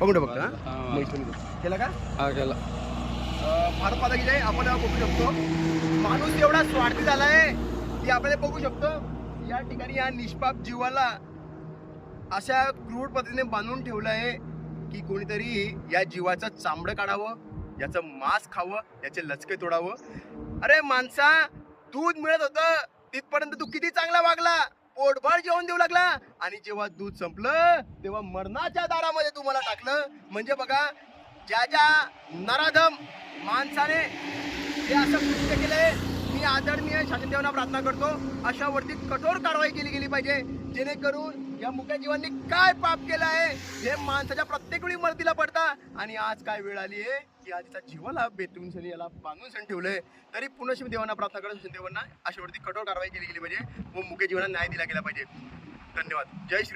बघू. घेऊ. केला का? हा केला. भारत माता की जय आपण बघू शकतो. माणूस एवढा स्वार्थी झालाय की आपल्याला बघू शकतो. या ठिकाणी या निष्पाप जीवाला अशा क्रूर पद्धतीने बांधून ठेवलं आहे की कोणीतरी या जीवाचं चामडं काढावं याचं मांस खावं याचे लचके तोडावं. अरे माणसा दूध मिळत होतं तिथपर्यंत तू किती चांगला वागला? पोटभर जेवण देऊ लागला. आणि जेव्हा दूध संपलं तेव्हा मरणाच्या दारामध्ये तुम्हाला टाकलं. म्हणजे बघा ज्या ज्या नराधम माणसाने हे असं कृत्य केलंय मी आदरणीय शासनदेवांना प्रार्थना करतो अशावरती कठोर कारवाई केली गेली पाहिजे. जेणेकरून या मुक्या जीवांनी काय पाप केलं आहे हे माणसाच्या प्रत्येक वेळी मर्दीला पडता आणि आज काय वेळ आली आहे की आज तिचा जीवाला बेतून सनी याला बांधून सण ठेवलंय. तरी पुन्हा देवांना प्रार्थना करतो शासनदेवांना अशावरती कठोर कारवाई केली गेली पाहिजे. व मुख्य जीवांना न्याय दिला गेला पाहिजे. धन्यवाद. जय श्री